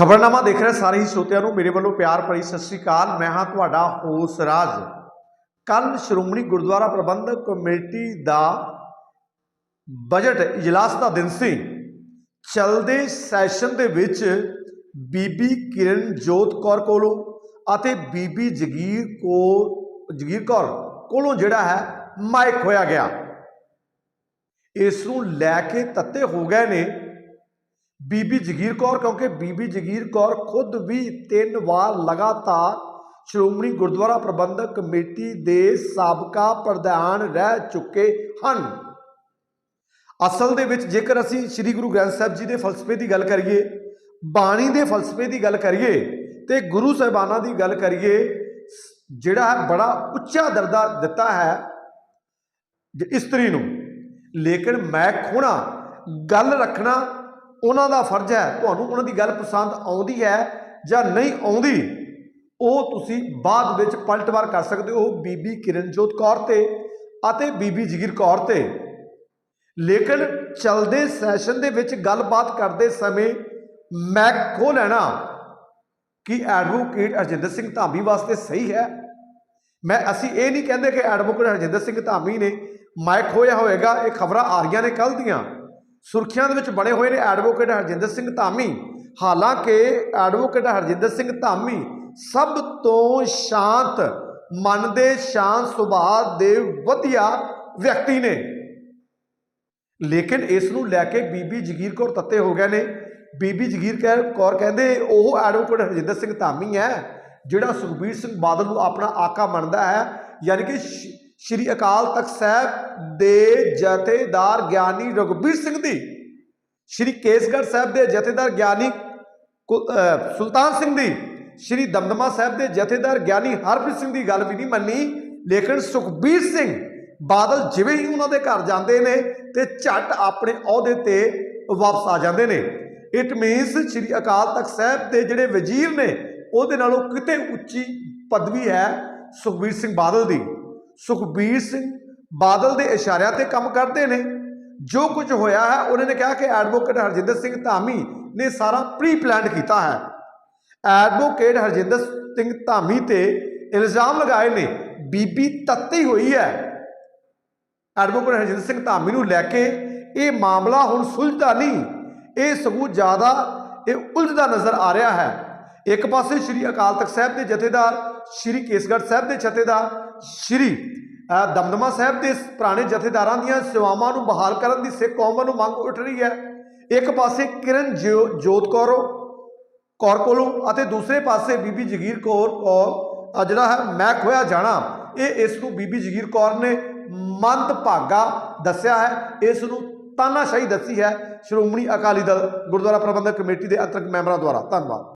ਖਬਰਨਾਮਾ ਦੇਖ ਰਹੇ ਸਾਰੇ ਹੀ ਸਰੋਤਿਆਂ ਨੂੰ ਮੇਰੇ ਵੱਲੋਂ ਪਿਆਰ ਭਰੀ ਸਤਿ ਸ੍ਰੀ ਅਕਾਲ। ਮੈਂ ਹਾਂ ਤੁਹਾਡਾ ਹੋਸ ਰਾਜ। ਕੱਲ ਸ਼੍ਰੋਮਣੀ ਗੁਰਦੁਆਰਾ ਪ੍ਰਬੰਧਕ ਕਮੇਟੀ ਦਾ ਬਜਟ ਇਜਲਾਸ ਦਾ ਦਿਨ ਸੀ। ਚਲਦੇ ਸੈਸ਼ਨ ਦੇ ਵਿੱਚ ਬੀਬੀ ਕਿਰਨ ਜੋਤ ਕੌਰ ਕੋਲੋਂ ਅਤੇ ਬੀਬੀ ਜਗੀਰ ਕੌਰ ਜਗੀਰ ਕੌਰ ਕੋਲੋਂ ਜਿਹੜਾ ਹੈ ਮਾਈਕ ਹੋਇਆ ਗਿਆ। ਇਸ ਨੂੰ ਲੈ ਕੇ ਤੱਤੇ ਹੋ ਗਏ ਨੇ। ਬੀਬੀ ਜਗੀਰ ਕੌਰ, ਕਿਉਂਕਿ ਬੀਬੀ ਜਗੀਰ ਕੌਰ ਖੁਦ ਵੀ ਤਿੰਨ ਵਾਰ ਲਗਾਤਾਰ ਸ਼੍ਰੋਮਣੀ ਗੁਰਦੁਆਰਾ ਪ੍ਰਬੰਧਕ ਕਮੇਟੀ ਦੇ ਸਾਬਕਾ ਪ੍ਰਧਾਨ ਰਹਿ ਚੁੱਕੇ ਹਨ। ਅਸਲ ਦੇ ਵਿੱਚ ਜੇਕਰ ਅਸੀਂ ਸ੍ਰੀ ਗੁਰੂ ਗ੍ਰੰਥ ਸਾਹਿਬ ਜੀ ਦੇ ਫਲਸਫੇ ਦੀ ਗੱਲ ਕਰੀਏ, ਬਾਣੀ ਦੇ ਫਲਸਫੇ ਦੀ ਗੱਲ ਕਰੀਏ ਤੇ ਗੁਰੂ ਸਾਹਿਬਾਨਾਂ ਦੀ ਗੱਲ ਕਰੀਏ, ਜਿਹੜਾ ਹੈ ਬੜਾ ਉੱਚਾ ਦਰਜਾ ਦਿੱਤਾ ਹੈ। ਇਸਤਰੀ ਨੂੰ। ਲੇਕਿਨ ਮੈਂ ਖੋਣਾ, ਗੱਲ ਰੱਖਣਾ ਉਹਨਾਂ ਦਾ ਫਰਜ਼ ਹੈ, ਤੁਹਾਨੂੰ ਉਹਨਾਂ ਦੀ ਗੱਲ ਪਸੰਦ ਆਉਂਦੀ ਹੈ ਜਾਂ ਨਹੀਂ ਆਉਂਦੀ, ਉਹ ਤੁਸੀਂ ਬਾਅਦ ਵਿੱਚ ਪਲਟਵਾਰ ਕਰ ਸਕਦੇ ਹੋ ਬੀਬੀ ਕਿਰਨਜੋਤ ਕੌਰ ਤੇ ਅਤੇ ਬੀਬੀ ਜਗੀਰ ਕੌਰ ਤੇ। ਲੇਕਿਨ ਚਲਦੇ ਸੈਸ਼ਨ ਦੇ ਵਿੱਚ ਗੱਲਬਾਤ ਕਰਦੇ ਸਮੇਂ ਮੈਂ ਖੋ ਲੈਣਾ ਕਿ ਐਡਵੋਕੇਟ ਅਰਜਿੰਦਰ ਸਿੰਘ ਧਾਮੀ ਵਾਸਤੇ ਸਹੀ ਹੈ। ਮੈਂ, ਅਸੀਂ ਇਹ ਨਹੀਂ ਕਹਿੰਦੇ ਕਿ ਐਡਵੋਕੇਟ ਹਰਜਿੰਦਰ ਸਿੰਘ ਧਾਮੀ ਨੇ ਮਾਈਕ ਹੋਇਆ ਹੋਏਗਾ, ਇਹ ਖਬਰਾਂ ਆ ਰਹੀਆਂ ਨੇ ਕੱਲ੍ਹ ਦੀਆਂ। ਸੁਰਖੀਆਂ ਦੇ ਵਿੱਚ ਬਣੇ ਹੋਏ ਨੇ ਐਡਵੋਕੇਟ ਹਰਜਿੰਦਰ ਸਿੰਘ ਧਾਮੀ। ਹਾਲਾਂਕਿ ਐਡਵੋਕੇਟ ਹਰਜਿੰਦਰ ਸਿੰਘ ਧਾਮੀ ਸਭ ਤੋਂ ਸ਼ਾਂਤ ਮਨ ਦੇ ਸ਼ਾਂਤ ਸੁਭਾਅ ਦੇ ਵਧੀਆ ਵਿਅਕਤੀ ਨੇ। ਲੇਕਿਨ ਇਸ ਨੂੰ ਲੈ ਕੇ ਬੀਬੀ ਜਗੀਰ ਕੌਰ ਤੱਤੇ ਹੋ ਗਏ ਨੇ। ਬੀਬੀ ਜਗੀਰ ਕੌਰ- ਕੌਰ ਕਹਿੰਦੇ, ਉਹ ਐਡਵੋਕੇਟ ਹਰਜਿੰਦਰ ਸਿੰਘ ਧਾਮੀ ਹੈ, ਜਿਹੜਾ ਸੁਖਬੀਰ ਸਿੰਘ ਬਾਦਲ ਨੂੰ ਆਪਣਾ ਆਕਾ ਮੰਨਦਾ ਹੈ, ਯਾਨੀ ਕਿ ਸ਼- ਸ਼੍ਰੀ ਅਕਾਲ ਤਖਤ ਸਾਹਿਬ ਦੇ ਜਥੇਦਾਰ ਗਿਆਨੀ ਰਘਬੀਰ ਸਿੰਘ ਦੀ, ਸ਼੍ਰੀ ਕੇਸਗੜ੍ਹ ਸਾਹਿਬ ਦੇ ਜਥੇਦਾਰ ਗਿਆਨੀ ਕੁ- ਸੁਲਤਾਨ ਸਿੰਘ ਦੀ, ਸ਼੍ਰੀ ਦਮਦਮਾ ਸਾਹਿਬ ਦੇ ਜਥੇਦਾਰ ਗਿਆਨੀ ਹਰਪ੍ਰੀਤ ਸਿੰਘ ਦੀ ਗੱਲ ਵੀ ਨਹੀਂ ਮੰਨੀ, ਲੇਕਿਨ ਸੁਖਬੀਰ ਸਿੰਘ ਬਾਦਲ ਜਿਵੇਂ ਹੀ ਉਹਨਾਂ ਦੇ ਘਰ ਜਾਂਦੇ ਨੇ ਤੇ ਝੱਟ ਆਪਣੇ ਅਹੁਦੇ ਤੇ ਵਾਪਸ ਆ ਜਾਂਦੇ ਨੇ। ਇਟ ਮੀਨਸ ਸ਼੍ਰੀ ਅਕਾਲ ਤਖਤ ਸਾਹਿਬ ਦੇ ਜਿਹੜੇ ਵਜ਼ੀਰ ਨੇ, ਉਹਦੇ ਨਾਲੋਂ ਕਿਤੇ ਉੱਚੀ ਪਦਵੀ ਹੈ ਸੁਖਬੀਰ ਸਿੰਘ ਬਾਦਲ ਦੀ। ਸੁਖਬੀਰ ਸਿੰਘ ਬਾਦਲ ਦੇ ਇਸ਼ਾਰਿਆਂ ਤੇ ਕੰਮ ਕਰਦੇ ਨੇ। ਜੋ ਕੁਝ ਹੋਇਆ ਹੈ, ਉਹਨਾਂ ਨੇ ਕਿਹਾ ਕਿ ਐਡਵੋਕੇਟ ਹਰਜਿੰਦਰ ਸਿੰਘ ਧਾਮੀ ਨੇ ਸਾਰਾ ਪ੍ਰੀ ਪਲਾਨਡ ਕੀਤਾ ਹੈ। ਐਡਵੋਕੇਟ ਹਰਜਿੰਦਰ ਸਿੰਘ ਧਾਮੀ ਤੇ ਇਲਜ਼ਾਮ ਲਗਾਏ ਨੇ ਬੀਬੀ ਤੱਤੀ ਹੋਈ ਹੈ। ਐਡਵੋਕੇਟ ਹਰਜਿੰਦਰ ਸਿੰਘ ਧਾਮੀ ਨੂੰ ਲੈ ਕੇ ਇਹ ਮਾਮਲਾ ਹੁਣ ਸੁਲਝਦਾ ਨਹੀਂ। ਇਹ ਸਗੋਂ ਜ਼ਿਆਦਾ, ਇਹ ਉਲਝਦਾ ਨਜ਼ਰ ਆ ਰਿਹਾ ਹੈ। ਇੱਕ ਪਾਸੇ ਸ਼੍ਰੀ ਅਕਾਲ ਤਖਤ ਸਾਹਿਬ ਦੇ ਜਥੇਦਾਰ, ਸ਼੍ਰੀ ਕੇਸਗੜ੍ਹ ਸਾਹਿਬ ਦੇ ਜਥੇਦਾਰ ਸ਼੍ਰੀ ਦਮਦਮਾ ਸਾਹਿਬ ਦੇ ਪੁਰਾਣੇ ਜਥੇਦਾਰਾਂ ਦੀਆਂ ਸੇਵਾਵਾਂ ਨੂੰ ਬਹਾਲ ਕਰਨ ਦੀ ਸਿੱਖ ਕੌਮ ਨੂੰ ਮੰਗ ਉੱਠ ਰਹੀ ਹੈ। ਇੱਕ ਪਾਸੇ ਕਿਰਨ ਜੋ- ਜੋਤ ਕੌਰ ਕੌਰ ਕੋਲੋਂ ਅਤੇ ਦੂਸਰੇ ਪਾਸੇ ਬੀਬੀ ਜਗੀਰ ਕੌਰ ਕੌਰ ਜਿਹੜਾ ਹੈ, ਮੈਂ ਖੋਇਆ ਜਾਣਾ, ਇਹ ਇਸ ਨੂੰ ਬੀਬੀ ਜਗੀਰ ਕੌਰ ਨੇ ਮੰਦ ਭਾਗਾ ਦੱਸਿਆ ਹੈ। ਇਸ ਨੂੰ ਤਾਨਾਸ਼ਾਹੀ ਦੱਸੀ ਹੈ। ਸ਼੍ਰੋਮਣੀ ਅਕਾਲੀ ਦਲ, ਗੁਰਦੁਆਰਾ ਪ੍ਰਬੰਧਕ ਕਮੇਟੀ ਦੇ ਅੰਤਰਕ ਮੈਂਬਰਾਂ ਦੁਆਰਾ। ਧੰਨਵਾਦ।